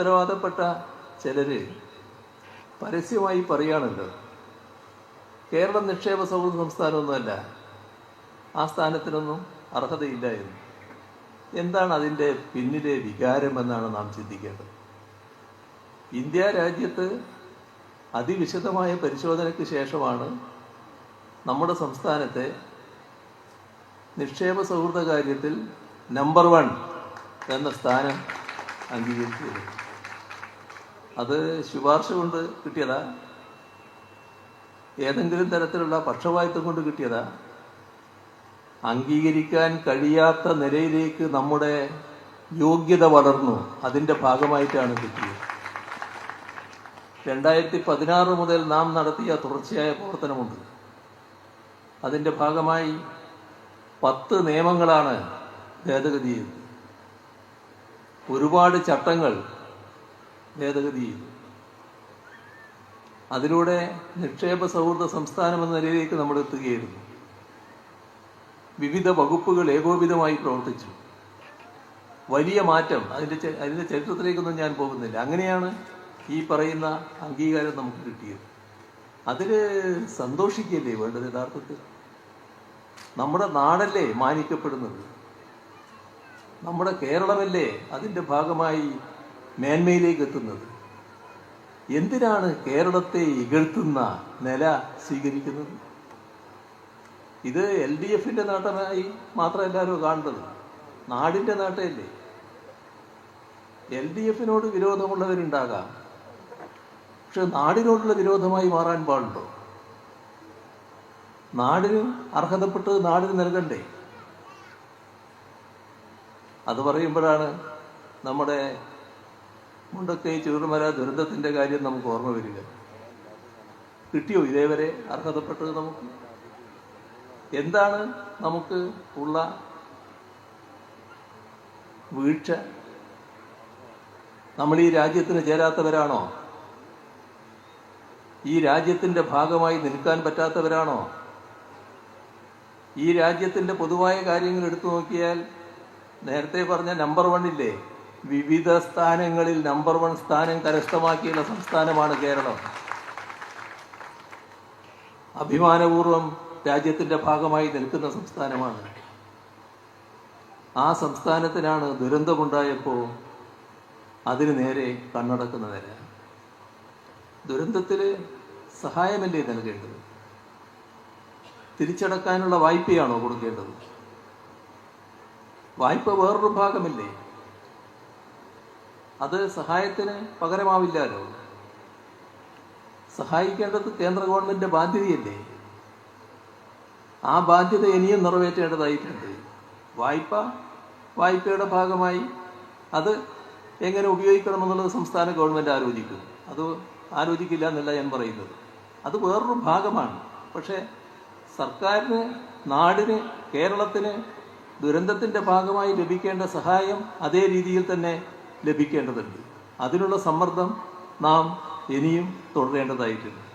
ഉത്തരവാദപ്പെട്ട ചിലര് പരസ്യമായി പറയുകയാണല്ലോ. കേരളം നിക്ഷേപ സൗഹൃദ സംസ്ഥാനമൊന്നുമല്ല. ആ സ്ഥാനത്തിനൊന്നും അർഹതയില്ല എന്ന്. എന്താണ് അതിന്റെ പിന്നിലെ വികാരം എന്നാണ് നാം ചിന്തിക്കേണ്ടത്. ഇന്ത്യ രാജ്യത്ത് അതിവിശദമായ പരിശോധനയ്ക്ക് ശേഷമാണ് നമ്മുടെ സംസ്ഥാനത്തെ നിക്ഷേപ സൗഹൃദ കാര്യത്തിൽ നമ്പർ വൺ എന്ന സ്ഥാനം അംഗീകരിച്ചത്. അത് ശുപാർശ കൊണ്ട് കിട്ടിയതാ. ഏതെങ്കിലും തരത്തിലുള്ള പക്ഷപാതിത്വം കൊണ്ട് കിട്ടിയതാ. അംഗീകരിക്കാൻ കഴിയാത്ത നിലയിലേക്ക് നമ്മുടെ യോഗ്യത വളർന്നു. അതിന്റെ ഭാഗമായിട്ടാണ് കിട്ടിയത്. രണ്ടായിരത്തി പതിനാറ് മുതൽ നാം നടത്തിയ തുടർച്ചയായ പ്രവർത്തനമുണ്ട്. അതിന്റെ ഭാഗമായി പത്ത് നിയമങ്ങളാണ് ഭേദഗതി ചെയ്തത്. ഒരുപാട് ചട്ടങ്ങൾ ഭേദഗതി ചെയ്തു അതിലൂടെ നിക്ഷേപ സൗഹൃദ സംസ്ഥാനം എന്ന നിലയിലേക്ക് നമ്മൾ എത്തുകയായിരുന്നു. വിവിധ വകുപ്പുകൾ ഏകോപിതമായി പ്രവർത്തിച്ചു. വലിയ മാറ്റം അതിന്റെ അതിന്റെ ചരിത്രത്തിലേക്കൊന്നും ഞാൻ പോകുന്നില്ല. അങ്ങനെയാണ് ഈ പറയുന്ന അംഗീകാരം നമുക്ക് കിട്ടിയത്. അതിൽ സന്തോഷിക്കല്ലേ വേണ്ടത് യഥാർത്ഥത്തിൽ? നമ്മുടെ നാടല്ലേ മാനിക്കപ്പെടുന്നത്? നമ്മുടെ കേരളമല്ലേ അതിന്റെ ഭാഗമായി മേന്മയിലേക്ക് എത്തുന്നത് എന്തിനാണ് കേരളത്തെ ഇകഴ്ത്തുന്ന നില സ്വീകരിക്കുന്നത്? ഇത് എൽ ഡി എഫിന്റെ നേട്ടമായി മാത്രം എല്ലാവരും കാണേണ്ടത് നാടിന്റെ നേട്ടമല്ലേ എൽ ഡി എഫിനോട് വിരോധമുള്ളവരുണ്ടാകാം. പക്ഷെ നാടിനോടുള്ള വിരോധമായി മാറാൻ പാടുണ്ടോ? നാടിന് അർഹതപ്പെട്ടത് നാടിന് നൽകണ്ടേ? അത് പറയുമ്പോഴാണ് നമ്മുടെ മുണ്ടക്കൈ ചുരുമല ദുരന്തത്തിന്റെ കാര്യം നമുക്ക് ഓർമ്മ വരിക കിട്ടിയോ ഇതേവരെ? അർഹതപ്പെട്ടത് നമുക്ക്? എന്താണ് നമുക്ക് ഉള്ള വീഴ്ച? നമ്മൾ ഈ രാജ്യത്തിന് ചേരാത്തവരാണോ? ഈ രാജ്യത്തിന്റെ ഭാഗമായി നിൽക്കാൻ പറ്റാത്തവരാണോ? ഈ രാജ്യത്തിന്റെ പൊതുവായ കാര്യങ്ങൾ എടുത്തു നോക്കിയാൽ നേരത്തെ പറഞ്ഞ നമ്പർ വൺ ഇല്ലേ? വിവിധ സ്ഥാനങ്ങളിൽ നമ്പർ വൺ സ്ഥാനം കരസ്ഥമാക്കിയുള്ള സംസ്ഥാനമാണ് കേരളം. അഭിമാനപൂർവം രാജ്യത്തിന്റെ ഭാഗമായി നിൽക്കുന്ന സംസ്ഥാനമാണ്. ആ സംസ്ഥാനത്തിനാണ് ദുരന്തമുണ്ടായപ്പോൾ അതിന് നേരെ കണ്ണടക്കുന്നതല്ല ദുരന്തത്തിൽ സഹായമല്ലേ നൽകേണ്ടത്? തിരിച്ചടക്കാനുള്ള വായ്പയാണോ കൊടുക്കേണ്ടത്? വായ്പ വേറൊരു ഭാഗമല്ലേ? അത് സഹായത്തിന് പകരമാവില്ലല്ലോ സഹായിക്കേണ്ടത് കേന്ദ്ര ഗവൺമെന്റിന്റെ ബാധ്യതയല്ലേ? ആ ബാധ്യത ഇനിയും നിറവേറ്റേണ്ടതായിട്ടുണ്ട്. വായ്പ വായ്പയുടെ ഭാഗമായി അത് എങ്ങനെ ഉപയോഗിക്കണമെന്നുള്ളത് സംസ്ഥാന ഗവൺമെന്റ് ആലോചിക്കും അത് ആലോചിക്കില്ല എന്നല്ല ഞാൻ പറയുന്നത്. അത് വേറൊരു ഭാഗമാണ്. പക്ഷേ സർക്കാരിന് നാടിന് കേരളത്തിന് ദുരന്തത്തിന്റെ ഭാഗമായി ലഭിക്കേണ്ട സഹായം അതേ രീതിയിൽ തന്നെ ലഭിക്കേണ്ടതുണ്ട്. അതിനുള്ള സമ്മർദ്ദം നാം ഇനിയും തുടരേണ്ടതായിട്ടുണ്ട്.